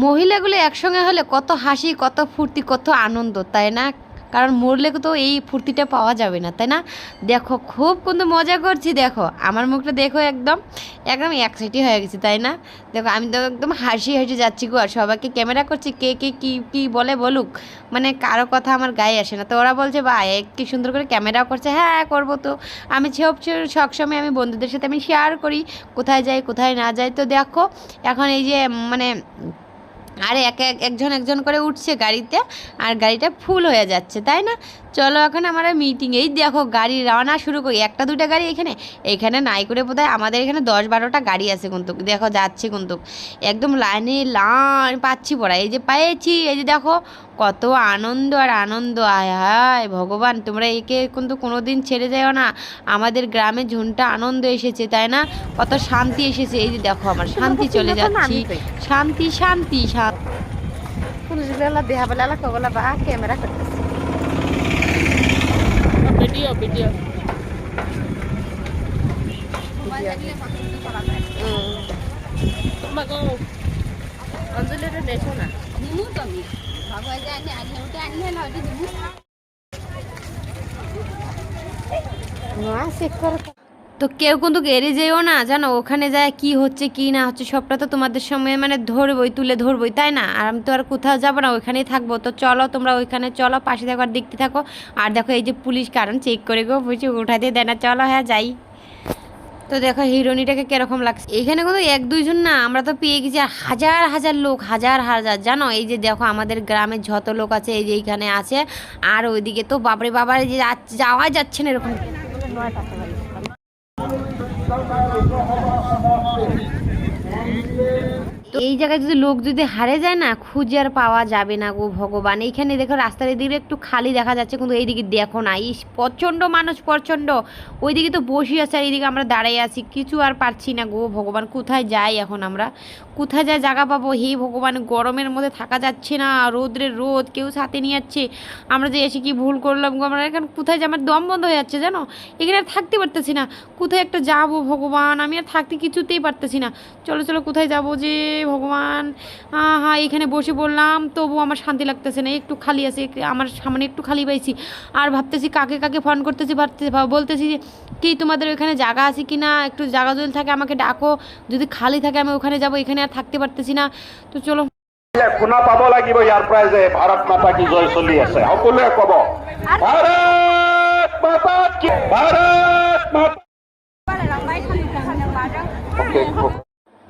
মহিলাগুলো একসঙ্গে হলে কত হাসি কত ফুর্তি কত আনন্দ তাই না? কারণ মরলে তো এই ফুর্তিটা পাওয়া যাবে না, তাই না? দেখো, খুব কিন্তু মজা করছি, দেখো। আমার মুখটা দেখো একদম একদম একসাইটি হয়ে গেছি, তাই না? দেখো, আমি তো একদম হাসি হাসি যাচ্ছি গো, আর সবাইকে ক্যামেরা করছি, কে কে, কী কী বলে বলুক। মানে কারও কথা আমার গায়ে আসে না। তো ওরা বলছে বা কি সুন্দর করে ক্যামেরাও করছে। হ্যাঁ করব তো। আমি সব সবসময় আমি বন্ধুদের সাথে আমি শেয়ার করি, কোথায় যাই, কোথায় না যাই। তো দেখো, এখন এই যে মানে আর এক এক একজন একজন করে উঠছে গাড়িতে, আর গাড়িটা ফুল হয়ে যাচ্ছে, তাই না? চলো এখন আমরা মিটিং এই দেখো গাড়ি রওনা শুরু করি। একটা দুটা গাড়ি এখানে এখানে নাই করে বোধহয় আমাদের এখানে দশ বারোটা গাড়ি আছে কিন্তু, দেখো যাচ্ছে কিন্তু। একদম লাইনে লাইন পাচ্ছি পড়া এই যে পাইছি, এই যে দেখো কত আনন্দ আর আনন্দ। আয় হায় ভগবান তোমরা একে কিন্তু কোনো দিন ছেড়ে যাও না। আমাদের গ্রামে ঝুনটা আনন্দ এসেছে তাই না? কত শান্তি এসেছে। এই যে দেখো আমার শান্তি চলে যাচ্ছি। শান্তি শান্তি ক্যামেরা করতেছে। Video video. অঞ্জলিটা দেখো না। তো কেউ কিন্তু এড়ে যেও না, জানো, ওখানে যায় কি হচ্ছে, কি না হচ্ছে, সবটা তো তোমাদের সময় মানে ধরবই, তুলে ধরবই, তাই না? আর আমি তো আর কোথাও যাব না, ওইখানেই থাকব। তো চলো, তোমরা ওইখানে চলো, পাশে থাকো আর দেখতে থাকো। আর দেখো, এই যে পুলিশ কারণ চেক করে গো, বুঝছি? উঠাতে দেয় না। চলো হ্যাঁ যাই। তো দেখো হিরোনিটাকে কীরকম লাগছে? এখানে কিন্তু এক, দুইজন না, আমরা তো পেয়ে গেছি হাজার হাজার লোক, হাজার হাজার, জানো? এই যে দেখো, আমাদের গ্রামের যত লোক আছে, এই যে এইখানে আছে, আর ওইদিকে তো বাপরে বাবার যে যাওয়া যাচ্ছে না এরকম। এই জায়গায় যদি লোক যদি হারে যায় না, খুঁজে আর পাওয়া যাবে না গো ভগবান। এইখানে দেখো রাস্তার এদিকে একটু খালি দেখা যাচ্ছে, কিন্তু এইদিকে দেখো না। ইস, প্রচণ্ড মানুষ, প্রচণ্ড। ওইদিকে তো বসে আছে আর এইদিকে আমরা দাঁড়িয়ে আছি, কিছু আর পারছি না গো ভগবান। কোথায় যাই এখন আমরা? কোথায় যায় জায়গা পাবো? হে ভগবান, গরমের মধ্যে থাকা যাচ্ছে না, রোদ্রের রোদ, কেউ সাথে নিয়ে যাচ্ছে। আমরা যে এসে কি ভুল করলাম গো? আমরা এখন কোথায় যে আমার দম বন্ধ হয়ে যাচ্ছে জানো? এখানে আর থাকতে পারতেছি না। কোথায় একটা যাব ভগবান? আমি আর থাকতে কিছুতেই পারতেছি না। চলো চলো, কোথায় যাব যে ভগবান হ্যাঁ হ্যাঁ এখানে বসে বললাম তবু আমার শান্তি লাগতেছে না একটু খালি আছে আমার সামনে একটু খালি পাইছি। আর ভাবতেছি কাকে কাকে ফোন করতেছি ভাবতেছি বলতেছি যে কি তোমাদের ওখানে জায়গা আছে কি না? একটু জায়গা যদি থাকে আমাকে ডাকো যদি খালি থাকে আমি ওখানে যাব এখানে আর থাকতে পারতেছি না। তো চলো। শুনা পাব লাগিব ইয়াৰ পৰাই যে ভাৰত মাতা কি জয় চলি আছে সকলোৱে কব। ভাৰত মাতা কি ভাৰত মাতা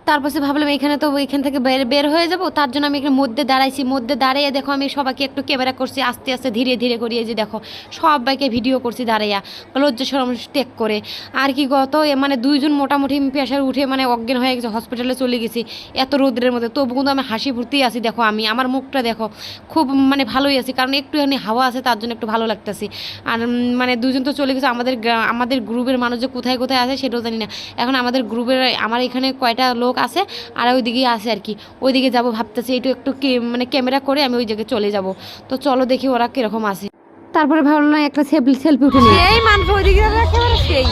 তারপরে ভাবলাম, এখানে তো এখান থেকে বের বের হয়ে যাব। তার জন্য আমি এখানে মধ্যে দাঁড়াইছি। মধ্যে দাঁড়িয়ে দেখো, আমি সবাইকে একটু ক্যামেরা করছি। আস্তে আস্তে, ধীরে ধীরে করিয়ে যে দেখো, সবাইকে ভিডিও করছি দাঁড়াইয়া, লজ্জা সরম টেক করে। আর কি গত মানে দুইজন মোটামুটি প্রেশার উঠে মানে অজ্ঞান হয়ে গেছে হসপিটালে চলে গেছি এত রোদ্রের মধ্যে। তবু কিন্তু আমি হাসি ফুর্তি আছি, দেখো আমি। আমার মুখটা দেখো, খুব মানে ভালোই আছি, কারণ একটুখানি হাওয়া আছে, তার জন্য একটু ভালো লাগতেছি। আর মানে দুজন তো চলে গেছে, আমাদের আমাদের গ্রুপের মানুষ যে কোথায় কোথায় আছে, সেটাও জানি না। এখন আমাদের গ্রুপের আমার এখানে কয়টা লোক আছে আর ওইদিকেই আছে আর কি। ওইদিকে যাব ভাবতেছি একটু একটু মানে ক্যামেরা করে আমি ওই জায়গায় চলে যাব। তো চলো দেখি ওরা কীরকম আছে। তারপরে ভাবলাম একটা সেলফি সেলফি উঠে নিই। এই মানুষ ওইদিকে একেবারে সেই।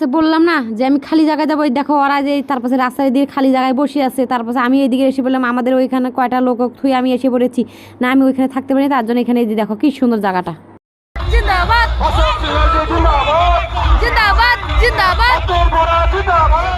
তো বললাম না যে আমি খালি জায়গায় যাব ওই দেখো ওরা যে তারপরে রাস্তায় দিয়ে খালি জায়গায় বসে আছে তারপরে আমি এইদিকে এসে বললাম আমাদের ওইখানে কয়টা লোক থুয়ে আমি এসে পড়েছি। না আমি ওইখানে থাকতে পারি না, তার জন্য এখানে এই দেখো কি সুন্দর জায়গাটা। জিন্দাবাদ। জিন্দাবাদ। জিন্দাবাদ জিন্দাবাদ।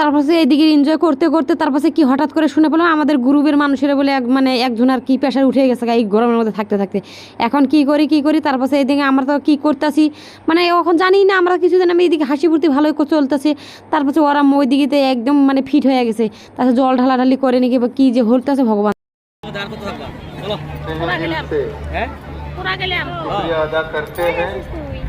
তারপরে এইদিকে এনজয় করতে করতে তারপরে কি হঠাৎ করে শুনে পেলাম আমাদের গ্রুপের মানুষেরা বলে এক মানে একজন আর কি প্রেশার উঠে গেছে এই গরমের মধ্যে থাকতে থাকতে। এখন কি করি কি করি তারপরে এইদিকে আমরা তো কি করতেছি মানে এখন জানি না আমরা কিছুদিন আমি এইদিকে হাসি ফুর্তি ভালোই করে চলতেছে তারপরে ওরা ওই দিকে একদম মানে ফিট হয়ে গেছে তারপরে জল ঢালাঢালি করে নাকি বা কী যে হলতেছে ভগবান। পুরা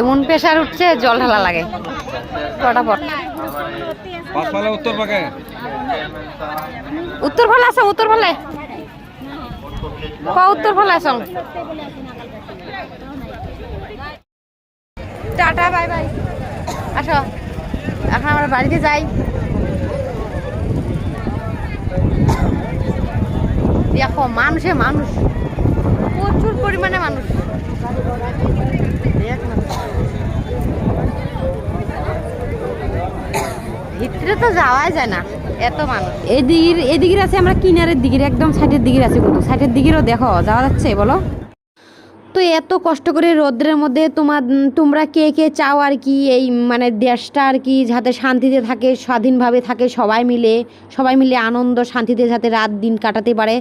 এমন প্রেশার উঠছে জল ঢালা লাগে। উত্তর ফলে আছে উত্তর ফলে উত্তর ফলে আসো টাটা বাই বাই। আসো। এখন আমরা বাড়িতে যাই। দেখো মানুষে মানুষ। প্রচুর পরিমাণে মানুষ। ভিতরে তো যাওয়াই যায় না এত মানুষ। এদিকের এদিকের আছে আমরা কিনারের দিকের একদম সাইডের দিকের আছে কিন্তু। সাইডের দিকেরও দেখো যাওয়া যাচ্ছে বলো। তো এত কষ্ট করে রোদ্রের মধ্যে তোমার তোমরা কে কে চাও আর কি এই মানে দেশটা আর কি যাতে শান্তিতে থাকে স্বাধীনভাবে থাকে সবাই মিলে সবাই মিলে আনন্দ শান্তিতে যাতে রাত দিন কাটাতে পারে।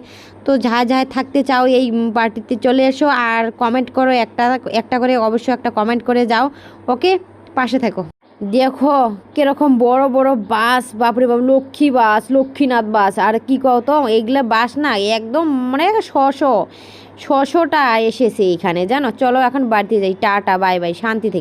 তো যা যা থাকতে চাও এই পার্টিতে চলে এসো আর কমেন্ট করো একটা একটা করে অবশ্যই একটা কমেন্ট করে যাও ওকে পাশে থেকো। দেখো, কীরকম বড় বড় বাস, বাপরে বাপ, লক্ষ্মী বাস, লক্ষ্মীনাথ বাস, আর কি কও তো, এগুলা বাস না, একদম মানে ছশো ছশোটা এসেছে এখানে, জানো? চলো এখন বাড়িতে যাই, টাটা, বাই বাই, শান্তি থেকে।